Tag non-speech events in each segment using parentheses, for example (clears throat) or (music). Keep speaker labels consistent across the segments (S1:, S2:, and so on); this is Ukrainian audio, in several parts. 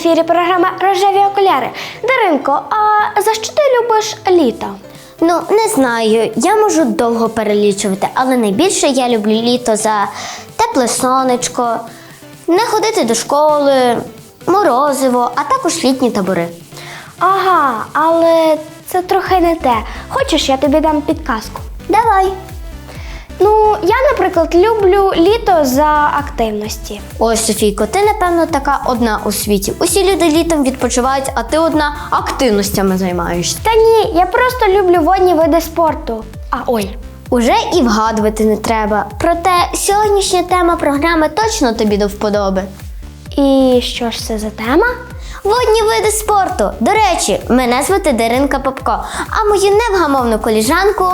S1: ефірі програма Рожеві окуляри. Даринко, а за що ти любиш літо?
S2: Ну, не знаю, я можу довго перелічувати, але найбільше я люблю літо за тепле сонечко, не ходити до школи, морозиво, а також літні табори.
S1: Ага, але це трохи не те. Хочеш, я тобі дам підказку?
S2: Давай.
S1: Ну, я, наприклад, люблю літо за активності.
S2: Ой, Софійко, ти напевно така одна у світі. Усі люди літом відпочивають, а ти одна активностями займаєшся.
S1: Та ні, я просто люблю водні види спорту. А ой,
S2: Уже і вгадувати не треба. Проте сьогоднішня тема програми точно тобі до вподоби.
S1: і що ж це за тема?
S2: Водні види спорту. До речі, мене звати Даринка Попко, а мою невгамовну коліжанку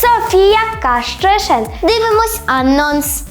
S1: Софія Кащишин.
S2: дивимось анонс.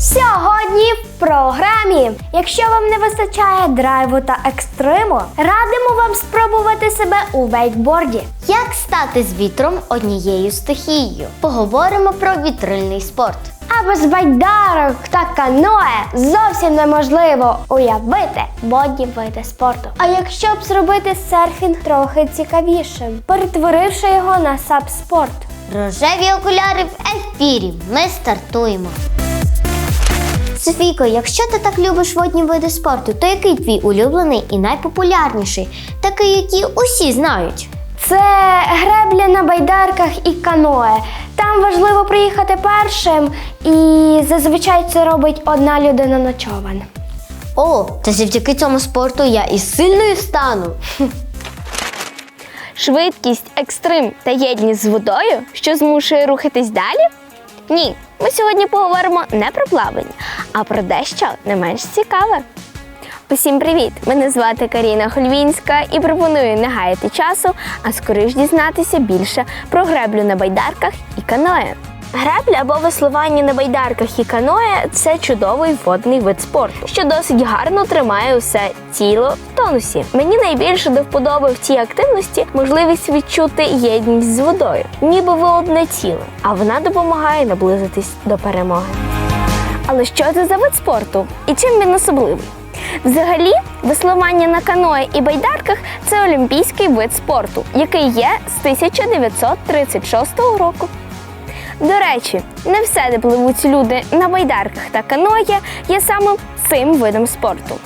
S1: Сьогодні в програмі. Якщо вам не вистачає драйву та екстриму, радимо вам спробувати себе у вейкборді.
S2: Як стати з вітром однією стихією? Поговоримо про вітрильний спорт.
S1: А без байдарок та каное зовсім неможливо уявити водні види спорту. А якщо б зробити серфінг трохи цікавішим, перетворивши його на саб-спорт.
S2: Рожеві окуляри в ефірі. Ми стартуємо. Софійко, якщо ти так любиш водні види спорту, то який твій улюблений і найпопулярніший, такий, який усі знають?
S1: Це гребля на байдарках і каное. Там важливо приїхати першим, і зазвичай це робить одна людина на човен.
S2: О, та завдяки цьому спорту я і сильною стану.
S3: Швидкість, екстрим та єдність з водою, що змушує рухатись далі? Ні, ми сьогодні поговоримо не про плавання, а про дещо не менш цікаве. Усім привіт! Мене звати Каріна Хольвінська і пропоную не гаяти часу, а скоріш дізнатися більше про греблю на байдарках і каное. Гребля або веслування на байдарках і каное це чудовий водний вид спорту, що досить гарно тримає усе тіло в тонусі. Мені найбільше до вподоби в цій активності можливість відчути єдність з водою, ніби ви одне тіло, а вона допомагає наблизитись до перемоги. Але що це за вид спорту і чим він особливий? Взагалі, веслування на каное і байдарках це олімпійський вид спорту, який є з 1936 року. До речі, не все, де пливуть люди на байдарках та каное, є саме цим видом спорту.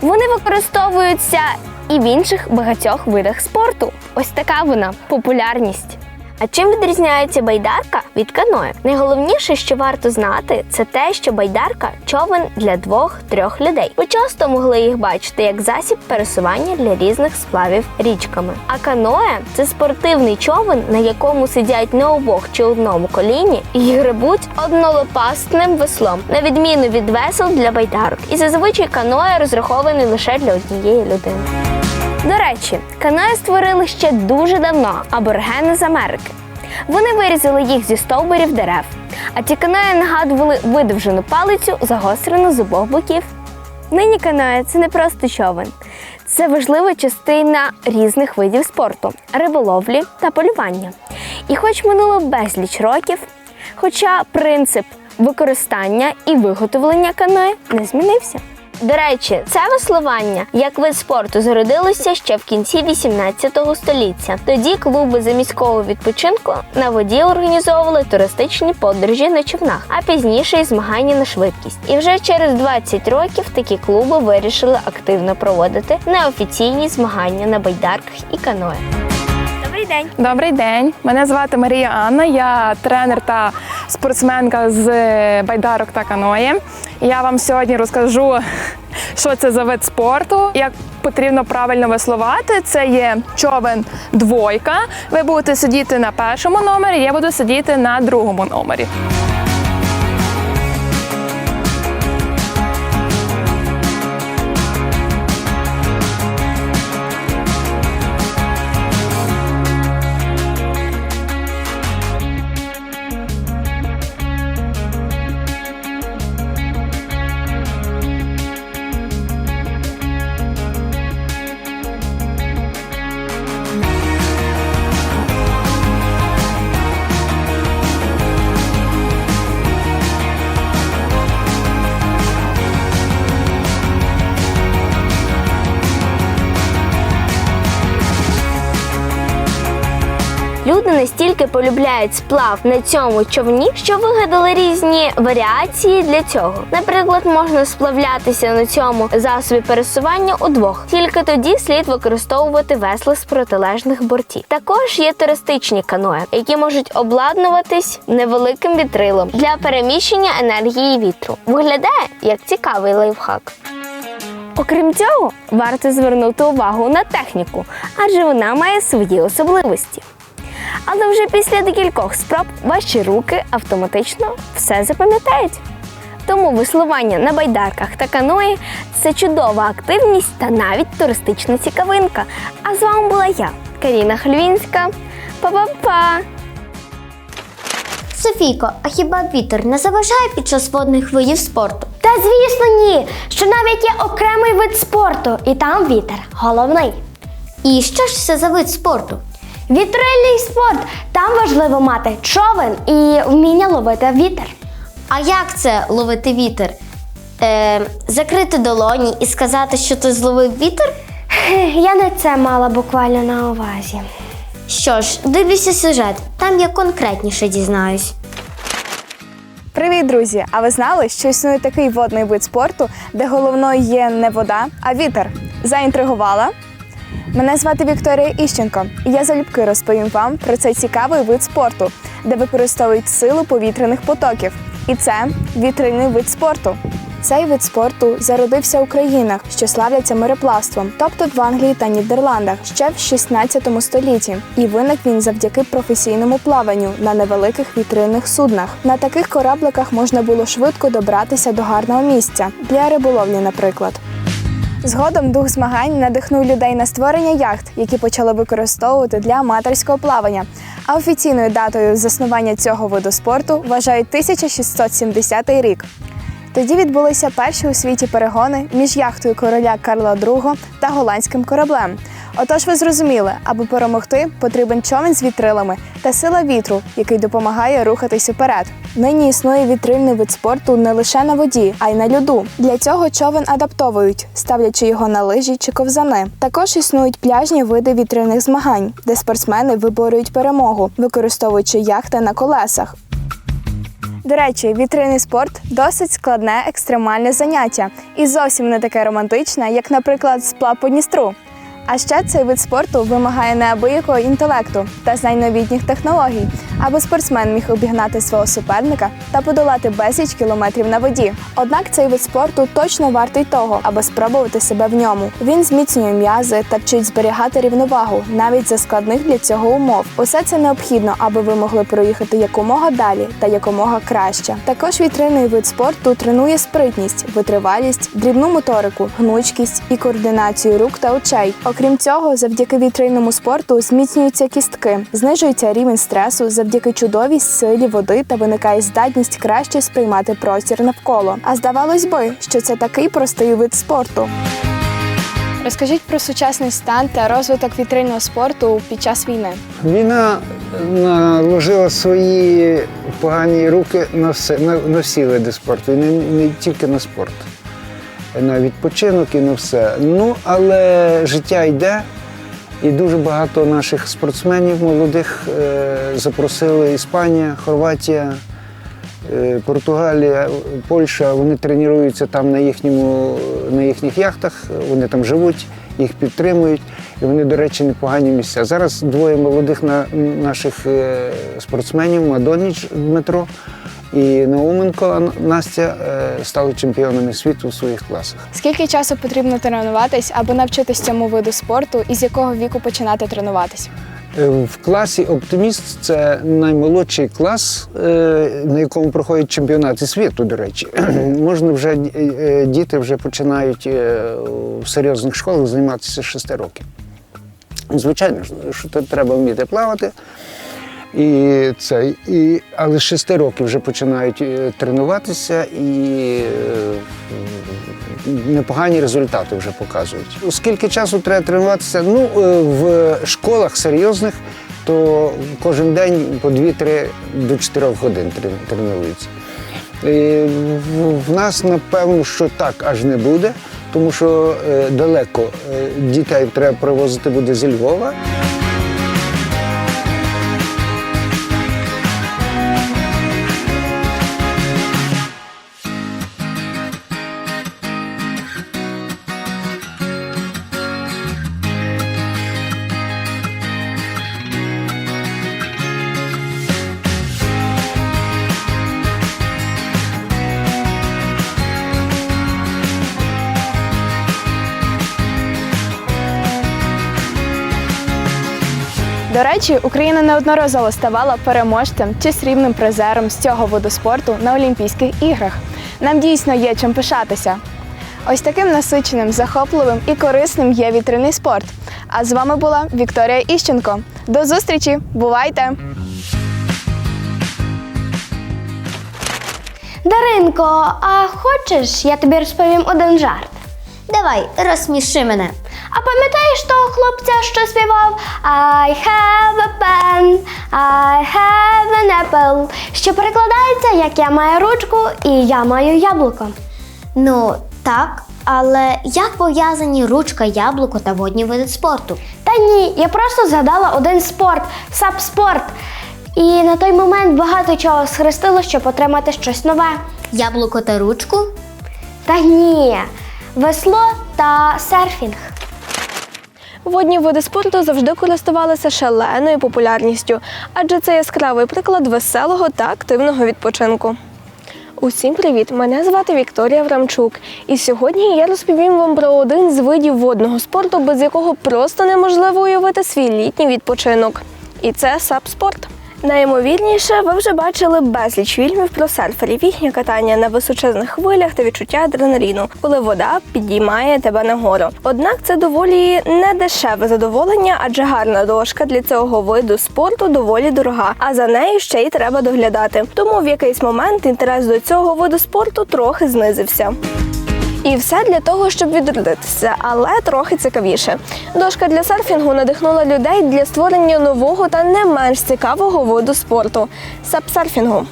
S3: Вони використовуються і в інших багатьох видах спорту. Ось така вона популярність. А чим відрізняється байдарка від каное? Найголовніше, що варто знати, це те, що байдарка човен для двох-трьох людей. Ви часто могли їх бачити як засіб пересування для різних сплавів річками. А каное це спортивний човен, на якому сидять на обох чи одному коліні і гребуть однолопастним веслом, на відміну від весел для байдарок. І зазвичай каное розрахований лише для однієї людини. До речі, каное створили ще дуже давно аборигени з Америки. Вони вирізали їх зі стовбурів дерев, а ті каное нагадували видовжену палицю, загострену з обох боків. Нині каное це не просто човен, це важлива частина різних видів спорту, риболовлі та полювання. І хоч минуло безліч років, хоча принцип використання і виготовлення каное не змінився. До речі, це веслування як вид спорту зародилося ще в кінці 18 століття. Тоді клуби заміського відпочинку на воді організовували туристичні подорожі на човнах, а пізніше й змагання на швидкість. І вже через 20 років такі клуби вирішили активно проводити неофіційні змагання на байдарках і каное. Добрий день!
S4: Добрий день, мене звати Марія Анна. Я тренер та спортсменка з байдарок та каної. Я вам сьогодні розкажу, що це за вид спорту, як потрібно правильно веслувати. Це є човен двойка. Ви будете сидіти на першому номері, я буду сидіти на другому номері.
S3: Настільки сплав на цьому човні, що вигадали різні варіації для цього. Наприклад, можна сплавлятися на цьому засобі пересування удвох. Тільки тоді слід використовувати весла з протилежних бортів. Також є туристичні каное, які можуть обладнуватись невеликим вітрилом для переміщення енергії вітру. Виглядає як цікавий лайфхак. Окрім цього, варто звернути увагу на техніку, адже вона має свої особливості. Але вже після декількох спроб ваші руки автоматично все запам'ятають. Тому веслування на байдарках та каної це чудова активність та навіть туристична цікавинка. А з вами була я, Каріна Хльвінська. Па-па-па!
S2: Софійко, а хіба вітер не заважає під час водних видів спорту?
S1: Та звісно, ні, що навіть є окремий вид спорту, і там вітер головний.
S2: І що ж це за вид спорту?
S1: Вітрильний спорт. Там важливо мати човен і вміння ловити вітер.
S2: А як це ловити вітер? Е, закрити долоні і сказати, що ти зловив вітер?
S1: Я не це мала буквально на увазі.
S2: Що ж, дивлюся сюжет, там я конкретніше дізнаюсь.
S5: Привіт, друзі! А ви знали, що існує такий водний вид спорту, де головною є не вода, а вітер? Заінтригувала? Мене звати Вікторія Іщенко, і я залюбки розповім вам про цей цікавий вид спорту, де використовують силу повітряних потоків. І це вітрильний вид спорту. Цей вид спорту зародився у країнах, що славляться мореплавством, тобто в Англії та Нідерландах, ще в 16 столітті. І виник він завдяки професійному плаванню на невеликих вітрильних суднах. На таких корабликах можна було швидко добратися до гарного місця для риболовлі, наприклад. Згодом дух змагань надихнув людей на створення яхт, які почали використовувати для аматорського плавання. А офіційною датою заснування цього виду спорту вважають 1670 рік. Тоді відбулися перші у світі перегони між яхтою короля Карла II та голландським кораблем. Отож, ви зрозуміли, аби перемогти, потрібен човен з вітрилами та сила вітру, який допомагає рухатись уперед. Нині існує вітрильний вид спорту не лише на воді, а й на льоду. Для цього човен адаптовують, ставлячи його на лижі чи ковзани. Також існують пляжні види вітрильних змагань, де спортсмени виборюють перемогу, використовуючи яхти на колесах. До речі, вітрильний спорт досить складне екстремальне заняття і зовсім не таке романтичне, як, наприклад, сплав по Дністру. А ще цей вид спорту вимагає неабиякого інтелекту та знань новітніх технологій, аби спортсмен міг обігнати свого суперника та подолати безліч кілометрів на воді. Однак цей вид спорту точно вартий того, аби спробувати себе в ньому. Він зміцнює м'язи та вчить зберігати рівновагу навіть за складних для цього умов. Усе це необхідно, аби ви могли проїхати якомога далі та якомога краще. Також вітрильний вид спорту тренує спритність, витривалість, дрібну моторику, гнучкість і координацію рук та очей. Окрім цього, завдяки вітрильному спорту зміцнюються кістки, знижується рівень стресу завдяки чудовій силі води та виникає здатність краще сприймати простір навколо. А здавалось би, що це такий простий вид спорту. Розкажіть про сучасний стан та розвиток вітрильного спорту під час війни.
S6: Війна наложила свої погані руки на все, на, на всі види спорту, і не, не тільки на спорт, на відпочинок і на все. Ну, але життя йде, і дуже багато наших спортсменів молодих е, запросили Іспанія, Хорватія, е, Португалія, Польща. Вони тренуються там на, їхньому, на їхніх яхтах, вони там живуть, їх підтримують. І вони, до речі, непогані місця. Зараз двоє молодих на, наших е, спортсменів, Мадоніч Дмитро і Науменко Настя, е, стали чемпіонами світу у своїх класах.
S5: Скільки часу потрібно тренуватись, аби навчитись цьому виду спорту, і з якого віку починати тренуватись?
S6: Е, В класі Оптиміст це наймолодший клас, е, на якому проходять чемпіонати світу, до речі. (clears throat) Можна вже діти вже починають в серйозних школах займатися з 6 років. Звичайно, ж, що треба вміти плавати. І це, і, але з 6 років вже починають е, тренуватися і е, непогані результати вже показують. Скільки часу треба тренуватися? Ну, е, в школах серйозних, то кожен день по 2-3 до 4 годин тренуються. І в- нас, напевно, що так аж не буде, тому що далеко дітей треба привозити буде зі Львова.
S5: До речі, Україна неодноразово ставала переможцем чи срібним призером з цього виду спорту на Олімпійських іграх. Нам дійсно є чим пишатися. Ось таким насиченим, захопливим і корисним є вітряний спорт. А з вами була Вікторія Іщенко. До зустрічі! Бувайте!
S1: Даринко, а хочеш, я тобі розповім один жарт?
S2: Давай, розсміши мене.
S1: А пам'ятаєш того хлопця, що співав I have a pen, I have an apple, що перекладається, як я маю ручку і я маю яблуко.
S2: Ну, так, але як пов'язані ручка, яблуко та водні види спорту?
S1: Та ні, я просто згадала один спорт сапспорт. І на той момент багато чого схрестило, щоб отримати щось нове.
S2: Яблуко та ручку?
S1: Та ні, весло та серфінг.
S7: Водні види спорту завжди користувалися шаленою популярністю, адже це яскравий приклад веселого та активного відпочинку. Усім привіт! Мене звати Вікторія Врамчук, і сьогодні я розповім вам про один з видів водного спорту, без якого просто неможливо уявити свій літній відпочинок. І це сапспорт. Найімовірніше, ви вже бачили безліч фільмів про серферів, їхнє катання на височезних хвилях та відчуття адреналіну, коли вода підіймає тебе нагору. Однак це доволі недешеве задоволення, адже гарна дошка для цього виду спорту доволі дорога, а за нею ще й треба доглядати. Тому в якийсь момент інтерес до цього виду спорту трохи знизився. І все для того, щоб відродитися, але трохи цікавіше. Дошка для серфінгу надихнула людей для створення нового та не менш цікавого виду спорту сапсерфінгу.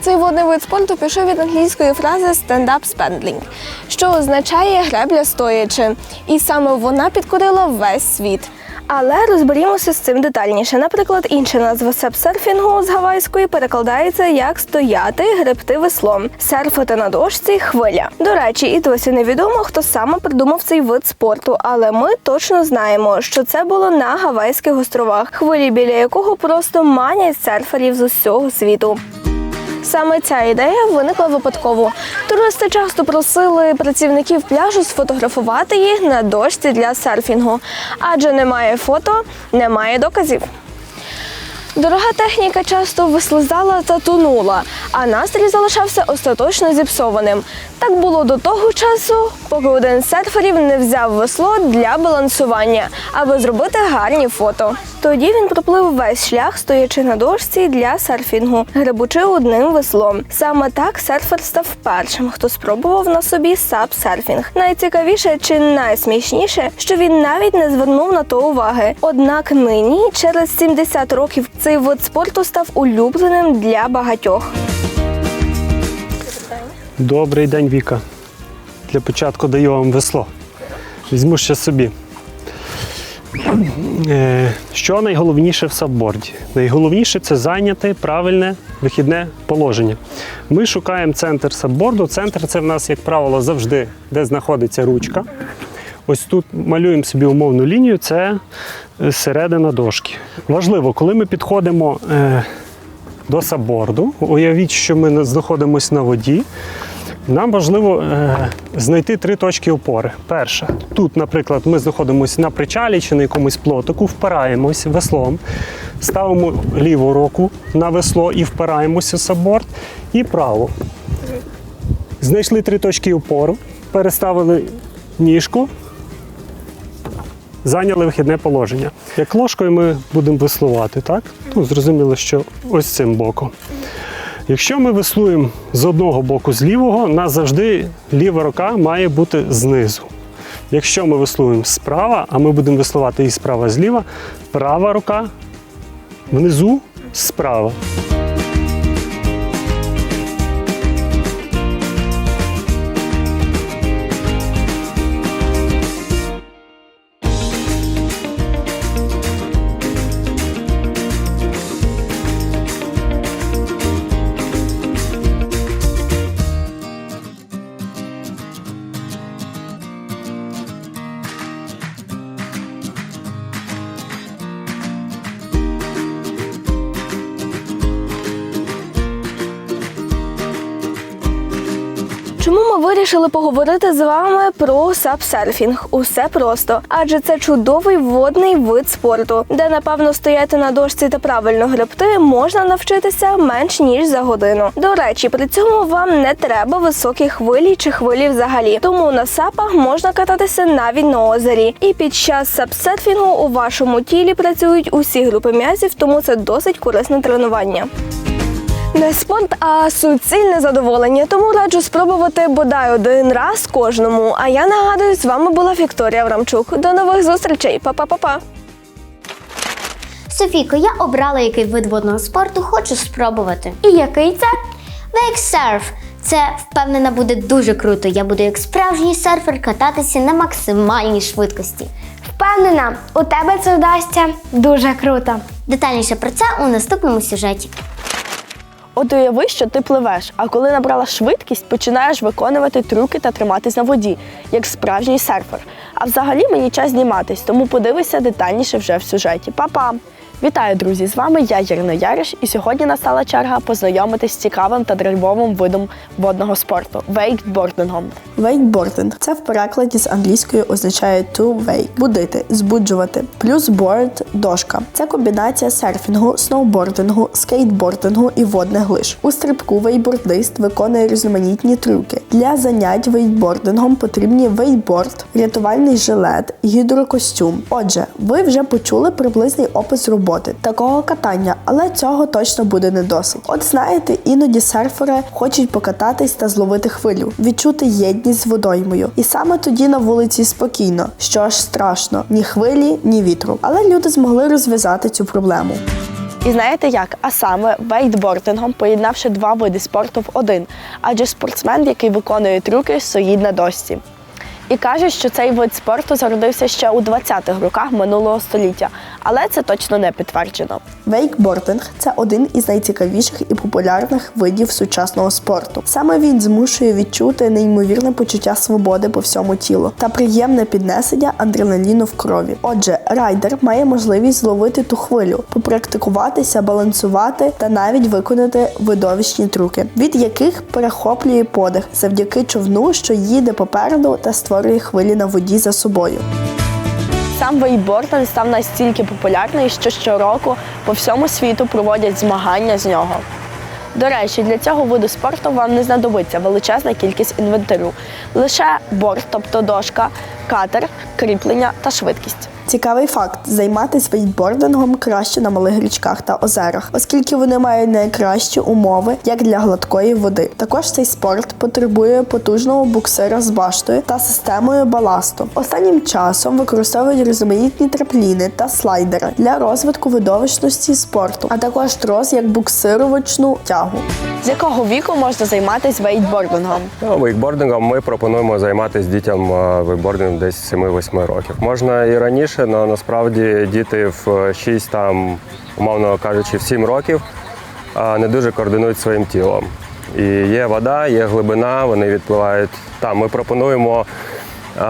S7: Цей водний вид спорту пішов від англійської фрази stand-up paddling, що означає гребля стоячи, і саме вона підкорила весь світ. Але розберімося з цим детальніше. Наприклад, інша назва сапсерфінгу з гавайської перекладається як стояти, гребти веслом, серфити на дошці хвиля. До речі, і досі невідомо, хто саме придумав цей вид спорту, але ми точно знаємо, що це було на Гавайських островах, хвилі біля якого просто манять серферів з усього світу. Саме ця ідея виникла випадково. Туристи часто просили працівників пляжу сфотографувати їх на дошці для серфінгу, адже немає фото, немає доказів. Дорога техніка часто вислизала та тонула, а настрій залишався остаточно зіпсованим. Так було до того часу, поки один з серферів не взяв весло для балансування, аби зробити гарні фото. Тоді він проплив весь шлях, стоячи на дошці для серфінгу, гребучи одним веслом. Саме так серфер став першим, хто спробував на собі сап-серфінг. Найцікавіше чи найсмішніше, що він навіть не звернув на то уваги. Однак нині, через 70 років, цей вид спорту став улюбленим для багатьох.
S8: Добрий день, Віка. Для початку даю вам весло. Візьму ще собі. Е, Що найголовніше в сабборді? Найголовніше це зайняти правильне вихідне положення. Ми шукаємо центр сабборду. Центр це в нас, як правило, завжди, де знаходиться ручка. Ось тут малюємо собі умовну лінію, це е, середина дошки. Важливо, коли ми підходимо е, до сабборду, уявіть, що ми знаходимося на воді. Нам важливо е, знайти три точки опори. Перша, тут, наприклад, ми знаходимося на причалі чи на якомусь плотику, впираємось веслом, ставимо ліву руку на весло і впираємося в сабборд, і праву. Знайшли три точки опору, переставили ніжку, зайняли вихідне положення. Як ложкою ми будемо веслувати, так? Ну, зрозуміло, що ось цим боком. Якщо ми веслуємо з одного боку з лівого, нас завжди ліва рука має бути знизу. Якщо ми веслуємо справа, а ми будемо веслувати і справа зліва, права рука внизу справа.
S9: Вирішили поговорити з вами про сапсерфінг. Усе просто, адже це чудовий водний вид спорту, де напевно стояти на дошці та правильно гребти можна навчитися менш ніж за годину. До речі, при цьому вам не треба високі хвилі чи хвилі взагалі. Тому на сапах можна кататися навіть на озері. І під час сапсерфінгу у вашому тілі працюють усі групи м'язів, тому це досить корисне тренування. Не спорт, а суцільне задоволення. Тому раджу спробувати бодай один раз кожному. А я нагадую, з вами була Вікторія Врамчук. До нових зустрічей. Па-па-па-па.
S2: Софійко, я обрала який вид водного спорту, хочу спробувати.
S1: І який це?
S2: Вейксерф. Це впевнена буде дуже круто. Я буду як справжній серфер кататися на максимальній швидкості.
S1: Впевнена, у тебе це вдасться дуже круто.
S2: Детальніше про це у наступному сюжеті.
S9: От уяви, що ти пливеш, а коли набрала швидкість, починаєш виконувати трюки та триматись на воді, як справжній серфер. А взагалі мені час зніматись, тому подивися детальніше вже в сюжеті. Па-па! Вітаю, друзі! З вами я Ірина Яриш, і сьогодні настала черга познайомитись з цікавим та драйвовим видом водного спорту вейкбордингом.
S10: Вейкбординг це в перекладі з англійської означає to wake – будити, збуджувати. Плюс board – дошка. Це комбінація серфінгу, сноубордингу, скейтбордингу і водних лиж. У стрибку вейкбордист виконує різноманітні трюки. Для занять вейкбордингом потрібні вейкборд, рятувальний жилет, гідрокостюм. Отже, ви вже почули приблизний опис роботи такого катання, але цього точно буде не досить. От знаєте, іноді серфери хочуть покататись та зловити хвилю, відчути єдність з водоймою. І саме тоді на вулиці спокійно, що аж страшно, ні хвилі, ні вітру. Але люди змогли розв'язати цю проблему.
S9: І знаєте як? А саме вейкбордингом, поєднавши два види спорту в один, адже спортсмен, який виконує трюки, стоїть на дошці. І кажуть, що цей вид спорту зародився ще у 20-х роках минулого століття, але це точно не підтверджено.
S10: Вейкбординг це один із найцікавіших і популярних видів сучасного спорту. Саме він змушує відчути неймовірне почуття свободи по всьому тілу та приємне піднесення адреналіну в крові. Отже, райдер має можливість зловити ту хвилю, попрактикуватися, балансувати та навіть виконати видовищні трюки, від яких перехоплює подих завдяки човну, що їде попереду та створює хвилі на воді за собою.
S9: Сам вейкбординг став настільки популярний, що щороку по всьому світу проводять змагання з нього. До речі, для цього виду спорту вам не знадобиться величезна кількість інвентарю. Лише борт, тобто дошка, катер, кріплення та швидкість.
S10: Цікавий факт: займатися вейкбордингом краще на малих річках та озерах, оскільки вони мають найкращі умови як для гладкої води. Також цей спорт потребує потужного буксира з баштою та системою баласту. Останнім часом використовують різноманітні трапліни та слайдери для розвитку видовищності спорту, а також трос як буксировочну тягу.
S9: З якого віку можна займатися вейкбордингом?
S11: Ну, Вейкбордингом ми пропонуємо займатися дітям е, вейкбордингом десь 7-8 років. Можна і раніше, але насправді діти в 6, там, умовно кажучи, в 7 років не дуже координують своїм тілом. І є вода, є глибина, вони відпливають там. Ми пропонуємо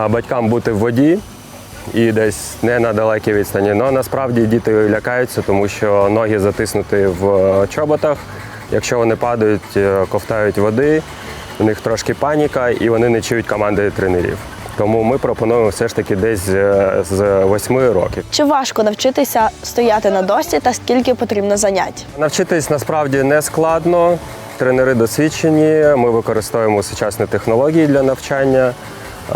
S11: батькам бути в воді. І десь не на далекій відстані. Але насправді діти лякаються, тому що ноги затиснуті в е, чоботах. Якщо вони падають, е, ковтають води, у них трошки паніка і вони не чують команди тренерів. Тому ми пропонуємо все ж таки десь е, з 8 років.
S9: Чи важко навчитися стояти на дошці та скільки потрібно занять?
S11: Навчитись насправді не складно. Тренери досвідчені. Ми використовуємо сучасні технології для навчання.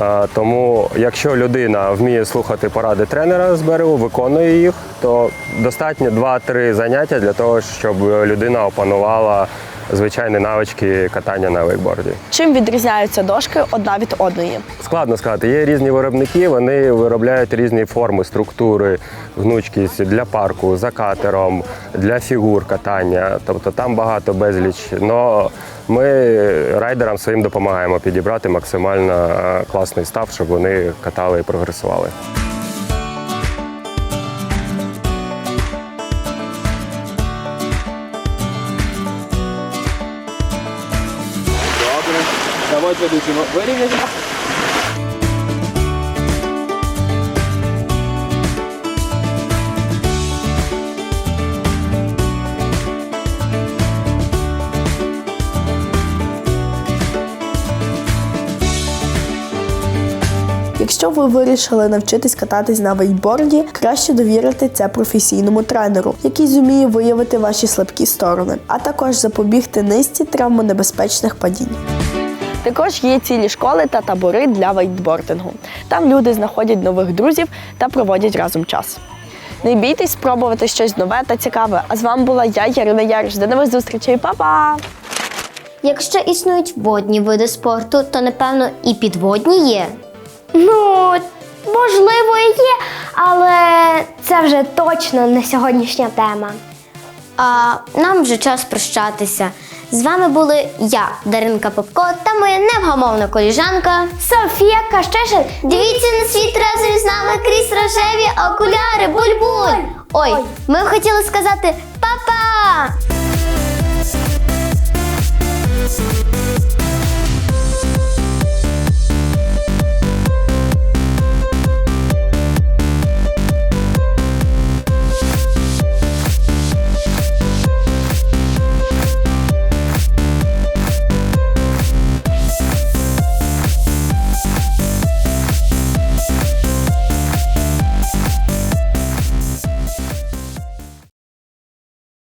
S11: Е, Тому, якщо людина вміє слухати поради тренера з берегу, виконує їх, то достатньо 2-3 заняття для того, щоб людина опанувала звичайні навички катання на вейкборді.
S9: Чим відрізняються дошки одна від одної?
S11: Складно сказати, є різні виробники, вони виробляють різні форми, структури, гнучкість для парку, за катером, для фігур катання. Тобто там багато безліч. Но ми райдерам своїм допомагаємо підібрати максимально е, класний став, щоб вони катали і прогресували. Добре, давайте вирівняємо.
S10: Якщо ви вирішили навчитись кататись на вейкборді, краще довірити це професійному тренеру, який зуміє виявити ваші слабкі сторони, а також запобігти низці травмонебезпечних падінь.
S9: Також є цілі школи та табори для вейкбордингу. Там люди знаходять нових друзів та проводять разом час. Не бійтесь спробувати щось нове та цікаве. А з вами була я, Ярина Яриш. До нових зустрічей, Па-па!
S2: Якщо існують водні види спорту, то напевно і підводні є.
S1: Ну, можливо, і є, але це вже точно не сьогоднішня тема.
S2: А нам вже час прощатися. З вами були я, Даринка Попко, та моя невгамовна коліжанка.
S1: Софія Кащишин.
S2: Дивіться на світ разом з нами крізь рожеві окуляри, буль-буль. Ой, ми хотіли сказати па-па!